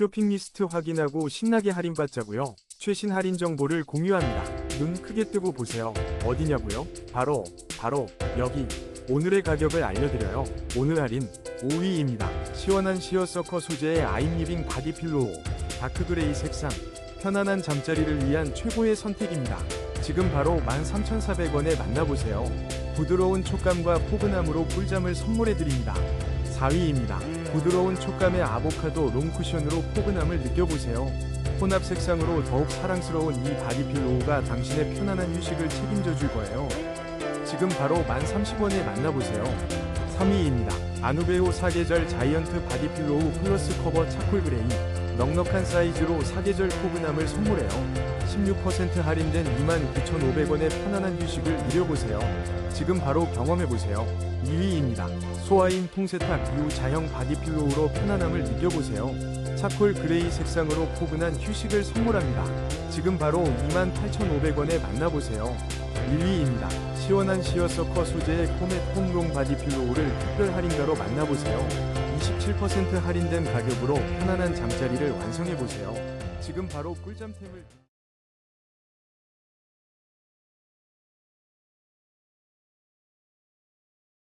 쇼핑 리스트 확인하고 신나게 할인받자고요. 최신 할인 정보를 공유합니다. 눈 크게 뜨고 보세요. 어디냐고요? 바로 바로 여기. 오늘의 가격을 알려드려요. 오늘 할인 5위입니다. 시원한 시어서커 소재의 아임리빙 바디필로우 다크그레이 색상 편안한 잠자리를 위한 최고의 선택입니다. 지금 바로 13,400원에 만나보세요. 부드러운 촉감과 포근함으로 꿀잠을 선물해드립니다. 4위입니다. 부드러운 촉감의 아보카도 롱쿠션으로 포근함을 느껴보세요. 혼합 색상으로 더욱 사랑스러운 이 바디필로우가 당신의 편안한 휴식을 책임져 줄 거예요. 지금 바로 1030원에 만나보세요. 3위입니다. 아누베오 사계절 자이언트 바디필로우 플러스 커버 차콜 그레이 넉넉한 사이즈로 사계절 포근함을 선물해요. 16% 할인된 29,500원의 편안한 휴식을 누려보세요. 지금 바로 경험해보세요. 2위입니다. 소아인 통세탁 유 자형 바디필로우로 편안함을 느껴보세요. 차콜 그레이 색상으로 포근한 휴식을 선물합니다. 지금 바로 28,500원에 만나보세요. 1위입니다. 시원한 시어서커 소재의 코멧 홈롱 바디 필로우를 특별 할인가로 만나보세요. 27% 할인된 가격으로 편안한 잠자리를 완성해보세요. 지금 바로 꿀잠템을